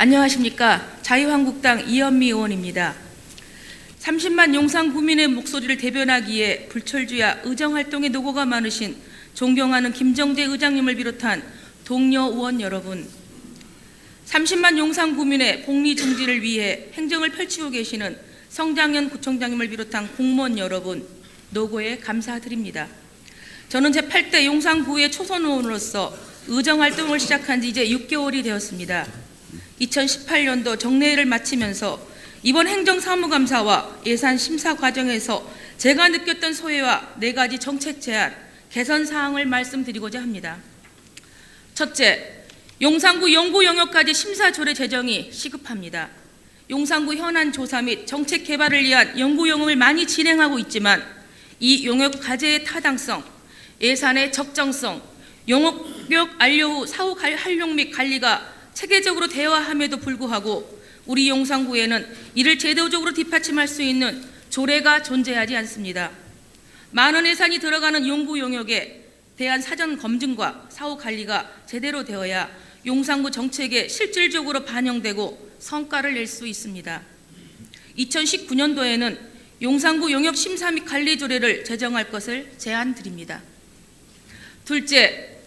안녕하십니까. 자유한국당 이현미 의원입니다. 30만 용상 구민의 목소리를 대변하기에 불철주야 의정활동에 노고가 많으신 존경하는 김정재 의장님을 비롯한 동료 의원 여러분, 30만 용상 구민의 복리 증진을 위해 행정을 펼치고 계시는 성장현 구청장님을 비롯한 공무원 여러분, 노고에 감사드립니다. 저는 제8대 용산구의 초선 의원으로서 의정 활동을 시작한 지 이제 6개월이 되었습니다. 2018년도 정례회를 마치면서 이번 행정사무감사와 예산 심사 과정에서 제가 느꼈던 소외와 네 가지 정책 제안, 개선 사항을 말씀드리고자 합니다. 첫째, 용산구 영구 영역까지 심사 조례 제정이 시급합니다. 용산구 현안 조사 및 정책 개발을 위한 연구 영역을 많이 진행하고 있지만 이 용역 과제의 타당성, 예산의 적정성, 용역력 안려 후 사후 갈- 활용 및 관리가 체계적으로 대화함에도 불구하고 우리 용산구에는 이를 제도적으로 뒷받침할 수 있는 조례가 존재하지 않습니다. 많은 예산이 들어가는 용구 용역에 대한 사전 검증과 사후 관리가 제대로 되어야 용산구 정책에 실질적으로 반영되고 성과를 낼 수 있습니다. 2019년도에는 용산구 용역 심사 및 관리 조례를 제정할 것을 제안드립니다. 둘째,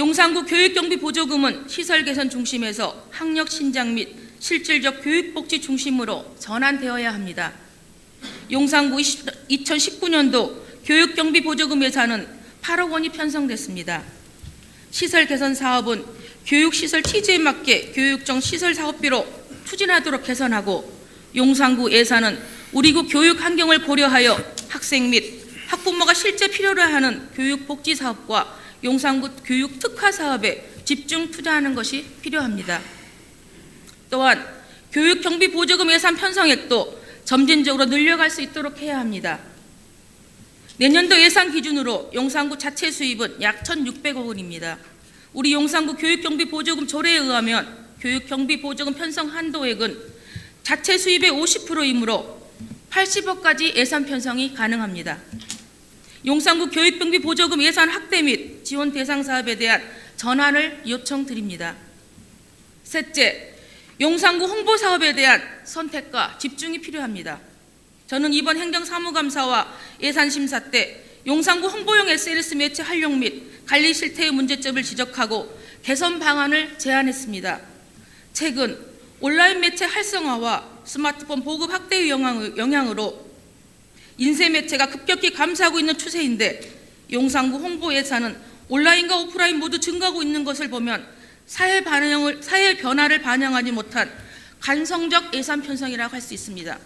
용산구 교육경비 보조금은 시설 개선 중심에서 학력 신장 및 실질적 교육복지 중심으로 전환되어야 합니다. 용산구 2019년도 교육경비 보조금 예산은 8억 원이 편성됐습니다. 시설 개선 사업은 교육시설 취지에 맞게 교육정 시설 사업비로 추진하도록 개선하고 용산구 예산은 우리 구 교육 환경을 고려하여 학생 및 학부모가 실제 필요로 하는 교육복지 사업과 용산구 교육 특화 사업에 집중 투자하는 것이 필요합니다. 또한 교육 경비 보조금 예산 편성액도 점진적으로 늘려갈 수 있도록 해야 합니다. 내년도 예산 기준으로 용산구 자체 수입은 약 1,600억 원입니다. 우리 용산구 교육 경비 보조금 조례에 의하면 교육 경비 보조금 편성 한도액은 자체 수입의 50%이므로 80억까지 예산 편성이 가능합니다. 용산구 교육경비 보조금 예산 확대 및 지원 대상 사업에 대한 전환을 요청드립니다. 셋째, 용산구 홍보 사업에 대한 선택과 집중이 필요합니다. 저는 이번 행정사무감사와 예산심사 때 용산구 홍보용 SNS 매체 활용 및 관리 실태의 문제점을 지적하고 개선 방안을 제안했습니다. 최근 온라인 매체 활성화와 스마트폰 보급 확대의 영향- 영향으로 인쇄 매체가 급격히 감소하고 있는 추세인데 용산구 홍보 예산은 온라인과 오프라인 모두 증가하고 있는 것을 보면 사회 반영을 사회 변화를 반영하지 못한 간성적 예산 편성이라고 할 수 있습니다.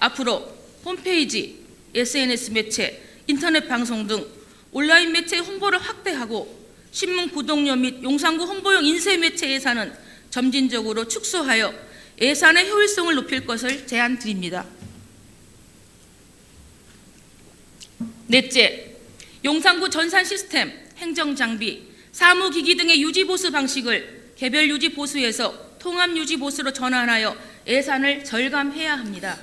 앞으로 홈페이지, SNS 매체, 인터넷 방송 등 온라인 매체 홍보를 확대하고 신문 구독료 및 용산구 홍보용 인쇄 매체 예산은 점진적으로 축소하여 예산의 효율성을 높일 것을 제안 드립니다. 넷째, 용산구 전산 시스템, 행정 장비, 사무 기기 등의 유지 보수 방식을 개별 유지 보수에서 통합 유지 보수로 전환하여 예산을 절감해야 합니다.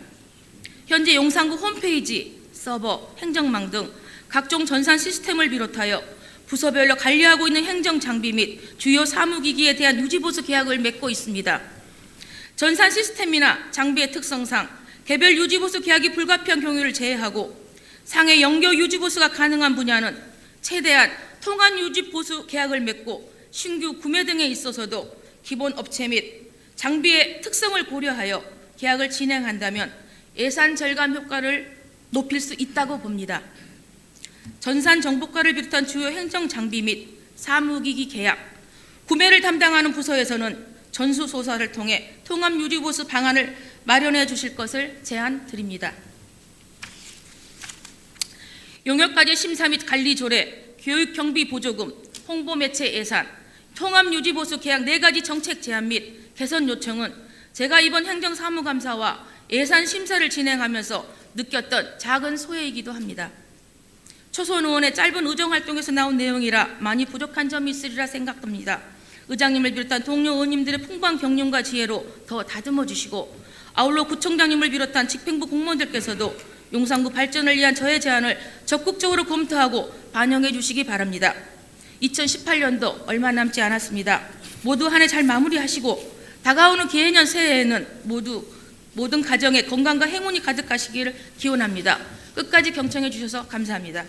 현재 용산구 홈페이지, 서버, 행정망 등 각종 전산 시스템을 비롯하여 부서별로 관리하고 있는 행정 장비 및 주요 사무기기에 대한 유지 보수 계약을 맺고 있습니다. 전산 시스템이나 장비의 특성상 개별 유지 보수 계약이 불가피한 경우를 제외하고 상해 연결 유지 보수가 가능한 분야는 최대한 통합 유지 보수 계약을 맺고 신규 구매 등에 있어서도 기본 업체 및 장비의 특성을 고려하여 계약을 진행한다면 예산 절감 효과를 높일 수 있다고 봅니다. 전산 정보과를 비롯한 주요 행정 장비 및 사무기기 계약, 구매를 담당하는 부서에서는 전수조사를 통해 통합 유지 보수 방안을 마련해 주실 것을 제안 드립니다. 용역과제 심사 및 관리 조례, 교육 경비 보조금, 홍보 매체 예산, 통합 유지 보수 계약 네 가지 정책 제안 및 개선 요청은 제가 이번 행정사무감사와 예산 심사를 진행하면서 느꼈던 작은 소외이기도 합니다. 초선 의원의 짧은 의정 활동에서 나온 내용이라 많이 부족한 점이 있으리라 생각됩니다. 의장님을 비롯한 동료 의원님들의 풍부한 경륜과 지혜로 더 다듬어 주시고 아울러 구청장님을 비롯한 집행부 공무원들께서도 용산구 발전을 위한 저의 제안을 적극적으로 검토하고 반영해 주시기 바랍니다. 2018년도 얼마 남지 않았습니다. 모두 한 해 잘 마무리하시고 다가오는 개해년 새해에는 모두 모든 가정에 건강과 행운이 가득하시기를 기원합니다. 끝까지 경청해 주셔서 감사합니다.